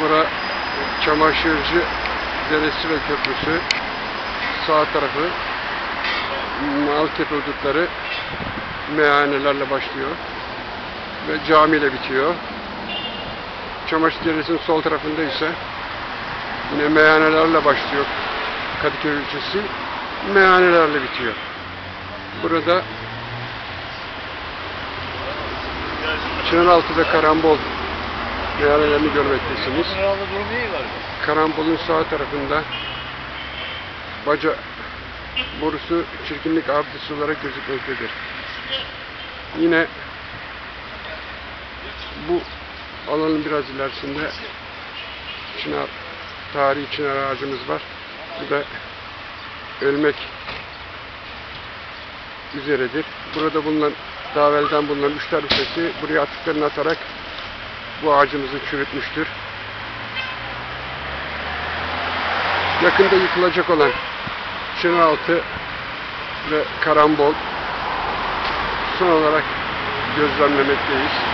Bura Çamaşırcı Deresi ve Köprüsü. Sağ tarafı Maltepe hudutları meyhanelerle başlıyor ve camiyle bitiyor. Çamaşır Deresi'nin sol tarafında ise yine meyhanelerle başlıyor Kadıköy ilçesi. Meyhanelerle bitiyor. Burada Çınaraltı ve Karambol meyhanelerini görmektesiniz. Karambol'un sağ tarafında baca borusu çirkinlik abidesi olarak gözükmektedir. Yine bu alanın biraz ilerisinde çınar, tarihi çınar ağacımız var. Bu da ölmek üzeredir. Burada bulunan daha evvelden bulunan üçler üsesi buraya atıklarını atarak bu ağacımızı çürütmüştür. yakında yıkılacak olan Çınaraltı ve Karambol son olarak gözlemlemekteyiz.